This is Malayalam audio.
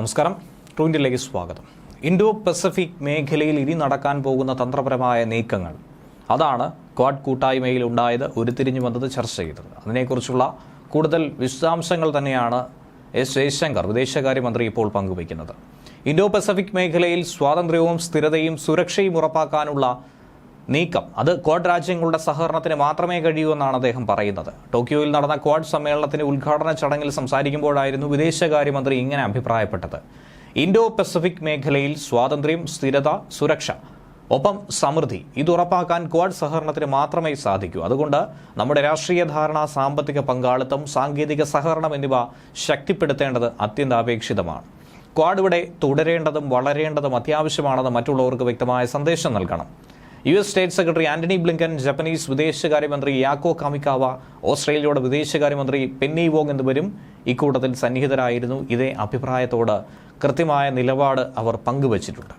നമസ്കാരം. ട്രൂൻഡിലേക്ക് സ്വാഗതം. ഇൻഡോ പസഫിക് മേഖലയിൽ ഇനി നടക്കാൻ പോകുന്ന തന്ത്രപരമായ നീക്കങ്ങൾ. അതാണ് ക്വാഡ് കൂട്ടായ്മയിൽ ഉണ്ടായത് ഉരുത്തിരിഞ്ഞു വന്നത് ചർച്ച ചെയ്തത്. അതിനെക്കുറിച്ചുള്ള കൂടുതൽ വിശദാംശങ്ങൾ തന്നെയാണ് എസ് ജയശങ്കർ വിദേശകാര്യമന്ത്രി ഇപ്പോൾ പങ്കുവയ്ക്കുന്നത്. ഇൻഡോ പസഫിക് മേഖലയിൽ സ്വാതന്ത്ര്യവും സ്ഥിരതയും സുരക്ഷയും ഉറപ്പാക്കാനുള്ള നീക്കം. അത് ക്വാഡ് രാജ്യങ്ങളുടെ സഹകരണത്തിന് മാത്രമേ കഴിയൂ എന്നാണ് അദ്ദേഹം പറയുന്നത്. ടോക്കിയോയിൽ നടന്ന ക്വാഡ് സമ്മേളനത്തിന്റെ ഉദ്ഘാടന ചടങ്ങിൽ സംസാരിക്കുമ്പോഴായിരുന്നു വിദേശകാര്യമന്ത്രി ഇങ്ങനെ അഭിപ്രായപ്പെട്ടത്. ഇൻഡോ പസഫിക് മേഖലയിൽ സ്വാതന്ത്ര്യം സ്ഥിരത സുരക്ഷ ഒപ്പം സമൃദ്ധി ഇത് ഉറപ്പാക്കാൻ ക്വാഡ് സഹകരണത്തിന് മാത്രമേ സാധിക്കൂ. അതുകൊണ്ട് നമ്മുടെ രാഷ്ട്രീയ ധാരണ സാമ്പത്തിക പങ്കാളിത്തം സാങ്കേതിക സഹകരണം എന്നിവ ശക്തിപ്പെടുത്തേണ്ടത് അത്യന്താപേക്ഷിതമാണ്. ക്വാഡ് ഇവിടെ തുടരേണ്ടതും വളരേണ്ടതും അത്യാവശ്യമാണെന്ന് മറ്റുള്ളവർക്ക് വ്യക്തമായ സന്ദേശം നൽകണം. U S state secretary Antony Blinken Japanese വിദേശകാര്യമന്ത്രി യാക്കോ കാമിക്കാവ ഓസ്ട്രേലിയയുടെ വിദേശകാര്യമന്ത്രി പെന്നി വോങ് എന്നിവരും ഇക്കൂട്ടത്തിൽ സന്നിഹിതരായിരുന്നു. ഇതേ അഭിപ്രായത്തോട് കൃത്യമായ നിലപാട് അവർ പങ്കുവച്ചിട്ടുണ്ട്.